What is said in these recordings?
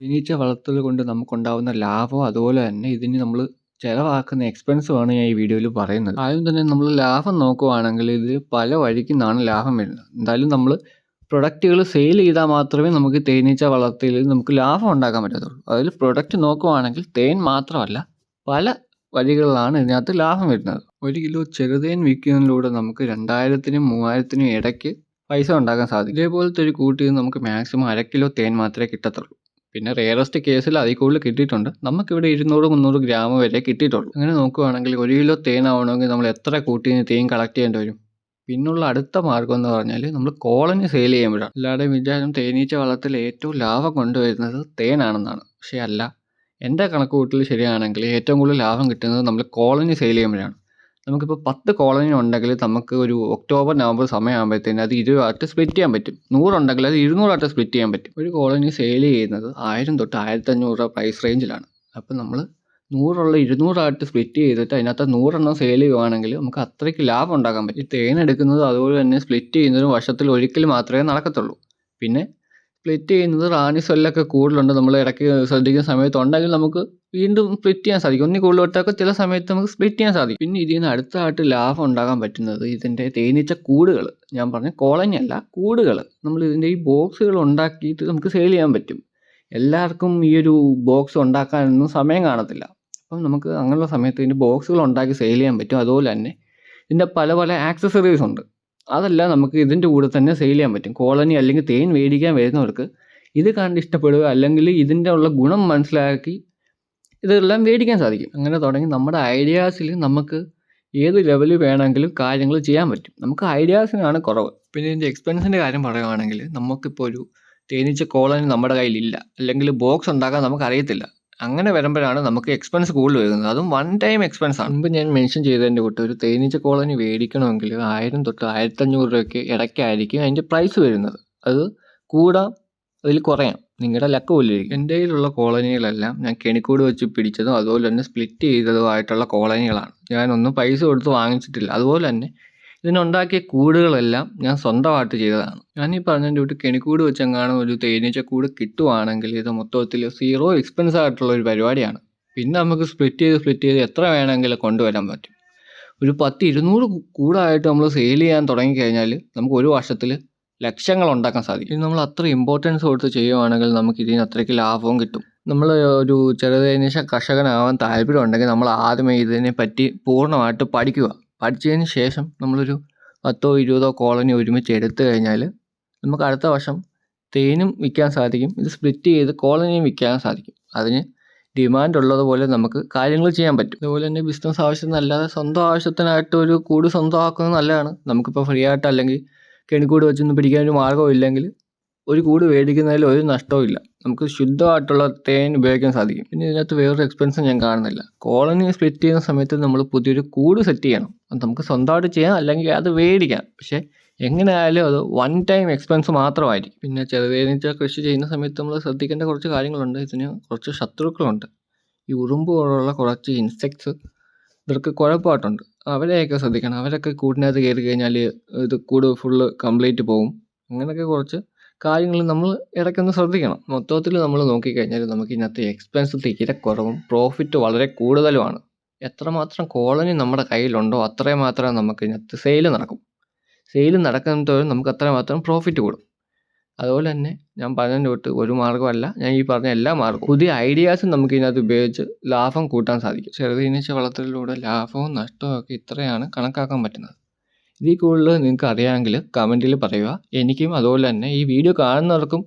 തേനീച്ച വളർത്തൽ കൊണ്ട് നമുക്കുണ്ടാവുന്ന ലാഭം അതുപോലെ തന്നെ ഇതിന് നമ്മൾ ചിലവാക്കുന്ന എക്സ്പെൻസുമാണ് ഞാൻ ഈ വീഡിയോയിൽ പറയുന്നത്. ആദ്യം തന്നെ നമ്മൾ ലാഭം നോക്കുവാണെങ്കിൽ ഇത് പല വഴിക്ക് നിന്നാണ് ലാഭം വരുന്നത്. എന്തായാലും നമ്മൾ പ്രൊഡക്റ്റുകൾ സെയിൽ ചെയ്താൽ മാത്രമേ നമുക്ക് തേനീച്ച വളർത്തലിൽ നമുക്ക് ലാഭം ഉണ്ടാക്കാൻ പറ്റത്തുള്ളൂ. അതിൽ പ്രൊഡക്റ്റ് നോക്കുവാണെങ്കിൽ തേൻ മാത്രമല്ല പല വഴികളിലാണ് ഇതിനകത്ത് ലാഭം വരുന്നത്. ഒരു കിലോ ചെറുതേൻ വിൽക്കുന്നതിലൂടെ നമുക്ക് രണ്ടായിരത്തിനും മൂവായിരത്തിനും ഇടയ്ക്ക് പൈസ ഉണ്ടാക്കാൻ സാധിക്കും. ഇതേപോലത്തെ ഒരു കൂട്ടിൽ നമുക്ക് മാക്സിമം അര കിലോ തേൻ മാത്രമേ കിട്ടത്തുള്ളൂ. പിന്നെ റെയറസ്റ്റ് കേസിൽ അതിൽ കൂടുതൽ കിട്ടിയിട്ടുണ്ട്. നമുക്കിവിടെ ഇരുന്നൂറ് മുന്നൂറ് ഗ്രാം വരെ കിട്ടിയിട്ടുള്ളൂ. അങ്ങനെ നോക്കുകയാണെങ്കിൽ ഒരു കിലോ തേൻ ആവണമെങ്കിൽ നമ്മൾ എത്ര കൂട്ടി തേൻ കളക്ട് ചെയ്യേണ്ടി വരും? പിന്നുള്ള അടുത്ത മാർഗം എന്ന് പറഞ്ഞാൽ നമ്മൾ കോളനി സെയിൽ ചെയ്യുമ്പോഴാണ്. എല്ലാവരുടെയും വിചാരം തേനീച്ച വളർത്തൽ ഏറ്റവും ലാഭം കൊണ്ടുവരുന്നത് തേനാണെന്നാണ്. പക്ഷേ അല്ല എന്റെ കണക്ക് കൂട്ടൽ ശരിയാണെങ്കിൽ ഏറ്റവും കൂടുതൽ ലാഭം കിട്ടുന്നത് നമ്മൾ കോളനി സെയിൽ ചെയ്യുമ്പോഴാണ്. നമുക്കിപ്പോൾ പത്ത് കോളനി ഉണ്ടെങ്കിൽ നമുക്ക് ഒരു ഒക്ടോബർ നവംബർ സമയമാകുമ്പോഴത്തേന് അത് ഇരുപതായിട്ട് സ്പ്ലിറ്റ് ചെയ്യാൻ പറ്റും. നൂറുണ്ടെങ്കിൽ അത് ഇരുന്നൂറായിട്ട് സ്പ്ലിറ്റ് ചെയ്യാൻ പറ്റും. ഒരു കോളനി സെയിൽ ചെയ്യുന്നത് ആയിരം തൊട്ട് ആയിരത്തഞ്ഞൂറ് രൂപ പ്രൈസ് റേഞ്ചിലാണ് അപ്പോൾ നമ്മൾ നൂറുള്ള ഇരുന്നൂറായിട്ട് സ്പ്ലിറ്റ് ചെയ്തിട്ട് അതിനകത്ത് നൂറെണ്ണം സെയിൽ ചെയ്യുവാണെങ്കിൽ നമുക്ക് അത്രയ്ക്ക് ലാഭം ഉണ്ടാക്കാൻ പറ്റും. തേൻ എടുക്കുന്നത് അതുപോലെ തന്നെ സ്പ്ലിറ്റ് ചെയ്യുന്നതും വർഷത്തിൽ ഒരിക്കൽ മാത്രമേ നടക്കത്തുള്ളൂ. പിന്നെ സ്പ്ലിറ്റ് ചെയ്യുന്നത് റാണി സെല്ലൊക്കെ കൂടുതലുണ്ട്. നമ്മൾ ഇടയ്ക്ക് ശ്രദ്ധിക്കുന്ന സമയത്ത് ഉണ്ടെങ്കിൽ നമുക്ക് വീണ്ടും സ്പ്ലിറ്റ് ചെയ്യാൻ സാധിക്കും. ഒന്നി കൂടുതൽ വിട്ടൊക്കെ ചില സമയത്ത് നമുക്ക് സ്പ്ലിറ്റ് ചെയ്യാൻ സാധിക്കും. പിന്നെ ഇതിൽ നിന്ന് അടുത്തായിട്ട് ലാഭം ഉണ്ടാകാൻ പറ്റുന്നത് ഇതിന്റെ തേനീച്ച കൂടുകൾ ഞാൻ പറഞ്ഞ കോളനി അല്ല കൂടുകൾ നമ്മൾ ഇതിന്റെ ഈ ബോക്സുകൾ ഉണ്ടാക്കിയിട്ട് നമുക്ക് സെയിൽ ചെയ്യാൻ പറ്റും. എല്ലാവർക്കും ഈ ഒരു ബോക്സ് ഉണ്ടാക്കാനൊന്നും സമയം കാണത്തില്ല. അപ്പം നമുക്ക് അങ്ങനെയുള്ള സമയത്ത് ഇതിന്റെ ബോക്സുകൾ ഉണ്ടാക്കി സെയിൽ ചെയ്യാൻ പറ്റും. അതുപോലെ തന്നെ ഇതിന്റെ പല പല ആക്സസറീസ് ഉണ്ട്. അതെല്ലാം നമുക്ക് ഇതിന്റെ കൂടെ തന്നെ സെയിൽ ചെയ്യാൻ പറ്റും. കോളനി അല്ലെങ്കിൽ തേൻ മേടിക്കാൻ വരുന്നവർക്ക് ഇത് കണ്ട് ഇഷ്ടപ്പെടുക അല്ലെങ്കിൽ ഇതിന്റെ ഉള്ള ഗുണം മനസ്സിലാക്കി ഇതെല്ലാം മേടിക്കാൻ സാധിക്കും. അങ്ങനെ തുടങ്ങി നമ്മുടെ ഐഡിയാസിൽ നമുക്ക് ഏത് ലെവലിൽ വേണമെങ്കിലും കാര്യങ്ങൾ ചെയ്യാൻ പറ്റും. നമുക്ക് ഐഡിയാസിനാണ് കുറവ്. പിന്നെ ഇതിന്റെ എക്സ്പെൻസിന്റെ കാര്യം പറയുകയാണെങ്കിൽ നമുക്കിപ്പോൾ ഒരു തേനീച്ച കോളനി നമ്മുടെ കയ്യിലില്ല. അല്ലെങ്കിൽ ബോക്സ് ഉണ്ടാക്കാൻ നമുക്ക് അറിയത്തില്ല അങ്ങനെ വരുമ്പോഴാണ് നമുക്ക് എക്സ്പെൻസ് കൂടുതൽ വരുന്നത്. അതും വൺ ടൈം എക്സ്പെൻസ് ആണ്. മുമ്പ് ഞാൻ മെൻഷൻ ചെയ്തതിന്റെ കൂട്ട് ഒരു തേനീച്ച കോളനി മേടിക്കണമെങ്കിൽ ആയിരം തൊട്ട് ആയിരത്തഞ്ഞൂറ് രൂപയ്ക്ക് ഇടയ്ക്കായിരിക്കും അതിന്റെ പ്രൈസ് വരുന്നത്. അത് കൂടാം അതിൽ കുറയാം. നിങ്ങളുടെ ലക്ക് പോലിരിക്കും എന്റെ കയ്യിലുള്ള കോളനികളെല്ലാം ഞാൻ കെണിക്കൂട് വെച്ച് പിടിച്ചതും അതുപോലെ തന്നെ സ്പ്ലിറ്റ് ചെയ്തതുമായിട്ടുള്ള കോളനികളാണ്. ഞാനൊന്നും പൈസ കൊടുത്ത് വാങ്ങിച്ചിട്ടില്ല. അതുപോലെ തന്നെ ഇതിനുണ്ടാക്കിയ കൂടുകളെല്ലാം ഞാൻ സ്വന്തമായിട്ട് ചെയ്തതാണ്. ഞാൻ ഈ പറഞ്ഞതിന്റെ വിട്ട് കെണിക്കൂട് വെച്ചെങ്ങാനും ഒരു തേനീച്ച കൂട് കിട്ടുവാണെങ്കിൽ ഇത് മൊത്തത്തിൽ സീറോ എക്സ്പെൻസ് ആയിട്ടുള്ള ഒരു പരിപാടിയാണ്. പിന്നെ നമുക്ക് സ്പ്ലിറ്റ് ചെയ്ത് സ്പ്ലിറ്റ് ചെയ്ത് എത്ര വേണമെങ്കിലും കൊണ്ടുവരാൻ പറ്റും. ഒരു പത്ത് ഇരുന്നൂറ് കൂടായിട്ട് നമ്മൾ സെയിൽ ചെയ്യാൻ തുടങ്ങിക്കഴിഞ്ഞാൽ നമുക്ക് ഒരു വർഷത്തിൽ ലക്ഷങ്ങൾ ഉണ്ടാക്കാൻ സാധിക്കും. നമ്മൾ അത്ര ഇമ്പോർട്ടൻസ് കൊടുത്ത് ചെയ്യുവാണെങ്കിൽ നമുക്ക് ഇതിന് അത്രയ്ക്ക് ലാഭവും കിട്ടും. നമ്മൾ ഒരു ചെറുതേനീശ കർഷകനാവാൻ താല്പര്യമുണ്ടെങ്കിൽ നമ്മൾ ആദ്യമേ ഇതിനെ പറ്റി പൂർണമായിട്ട് പഠിക്കുക. പഠിച്ചതിന് ശേഷം നമ്മളൊരു പത്തോ ഇരുപതോ കോളനി ഒരുമിച്ച് എടുത്തു കഴിഞ്ഞാൽ നമുക്ക് അടുത്ത വർഷം തേനും വിൽക്കാൻ സാധിക്കും. ഇത് സ്പ്ലിറ്റ് ചെയ്ത് കോളനിയും വിൽക്കാൻ സാധിക്കും. അതിന് ഡിമാൻഡ് ഉള്ളതുപോലെ നമുക്ക് കാര്യങ്ങൾ ചെയ്യാൻ പറ്റും. അതുപോലെ തന്നെ ബിസിനസ് ആവശ്യത്തിനല്ലാതെ സ്വന്തം ആവശ്യത്തിനായിട്ട് ഒരു കൂട് സ്വന്തമാക്കുന്നത് നല്ലതാണ്. നമുക്കിപ്പോൾ ഫ്രീ ആയിട്ട് അല്ലെങ്കിൽ കെണിക്കൂട് വെച്ചൊന്നും പിടിക്കാൻ ഒരു മാർഗവും ഇല്ലെങ്കിൽ ഒരു കൂട് മേടിക്കുന്നതിൽ ഒരു നഷ്ടവും ഇല്ല. നമുക്ക് ശുദ്ധമായിട്ടുള്ള തേൻ ഉപയോഗിക്കാൻ സാധിക്കും. പിന്നെ ഇതിനകത്ത് വേറൊരു എക്സ്പെൻസും ഞാൻ കാണുന്നില്ല. കോളനി സ്പ്ലിറ്റ് ചെയ്യുന്ന സമയത്ത് നമ്മൾ പുതിയൊരു കൂട് സെറ്റ് ചെയ്യണം. അത് നമുക്ക് സ്വന്തമായിട്ട് ചെയ്യാം അല്ലെങ്കിൽ അത് മേടിക്കാം. പക്ഷേ എങ്ങനെയായാലും അത് വൺ ടൈം എക്സ്പെൻസ് മാത്രമായിരിക്കും. പിന്നെ ചെറുതേനീച്ച കൃഷി ചെയ്യുന്ന സമയത്ത് നമ്മൾ ശ്രദ്ധിക്കേണ്ട കുറച്ച് കാര്യങ്ങളുണ്ട്. ഇതിന് കുറച്ച് ശത്രുക്കളുണ്ട്. ഈ ഉറുമ്പ് പോലുള്ള കുറച്ച് ഇൻസെക്ട്സ് ഇവർക്ക് കുഴപ്പമായിട്ടുണ്ട്. അവരെയൊക്കെ ശ്രദ്ധിക്കണം. അവരൊക്കെ കൂടിനകത്ത് കയറി കഴിഞ്ഞാൽ ഇത് കൂട് ഫുള്ള് കംപ്ലീറ്റ് പോകും. അങ്ങനെയൊക്കെ കുറച്ച് കാര്യങ്ങൾ നമ്മൾ ഇടയ്ക്കൊന്ന് ശ്രദ്ധിക്കണം. മൊത്തത്തിൽ നമ്മൾ നോക്കിക്കഴിഞ്ഞാൽ നമുക്ക് ഇന്നത്തെ എക്സ്പെൻസ് തീരെ കുറവും പ്രോഫിറ്റ് വളരെ കൂടുതലുമാണ്. എത്രമാത്രം കോളനി നമ്മുടെ കയ്യിലുണ്ടോ അത്രയും മാത്രം നമുക്ക് ഇതിനകത്ത് സെയിൽ നടക്കും. സെയിൽ നടക്കുന്നതോറും നമുക്ക് അത്രമാത്രം പ്രോഫിറ്റ് കൂടും. അതുപോലെ തന്നെ ഞാൻ പറഞ്ഞതിന്റെ തൊട്ട് ഒരു മാർഗമല്ല ഞാൻ ഈ പറഞ്ഞ എല്ലാ മാർഗവും. പുതിയ ഐഡിയാസും നമുക്ക് ഇതിനകത്ത് ഉപയോഗിച്ച് ലാഭം കൂട്ടാൻ സാധിക്കും. ചെറുതീനിച്ച വളർത്തലിലൂടെ ലാഭവും നഷ്ടവും ഒക്കെ ഇത്രയാണ് കണക്കാക്കാൻ പറ്റുന്നത്. ഇതിൽ കൂടുതൽ നിങ്ങൾക്ക് അറിയാമെങ്കിൽ കമന്റിൽ പറയുക. എനിക്കും അതുപോലെ തന്നെ ഈ വീഡിയോ കാണുന്നവർക്കും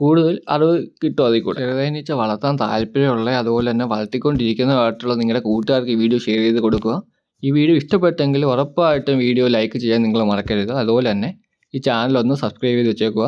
കൂടുതൽ അറിവ് കിട്ടും അതിൽ കൂടെ. ചെറുതേനീച്ച വളർത്താൻ താല്പര്യമുള്ള അതുപോലെ തന്നെ വളർത്തിക്കൊണ്ടിരിക്കുന്നതായിട്ടുള്ള നിങ്ങളുടെ കൂട്ടുകാർക്ക് ഈ വീഡിയോ ഷെയർ ചെയ്ത് കൊടുക്കുക. ഈ വീഡിയോ ഇഷ്ടപ്പെട്ടെങ്കിൽ ഉറപ്പായിട്ടും വീഡിയോ ലൈക്ക് ചെയ്യാൻ നിങ്ങൾ മറക്കരുത്. അതുപോലെ തന്നെ ഈ ചാനൽ ഒന്ന് സബ്സ്ക്രൈബ് ചെയ്ത് വെച്ചേക്കുക.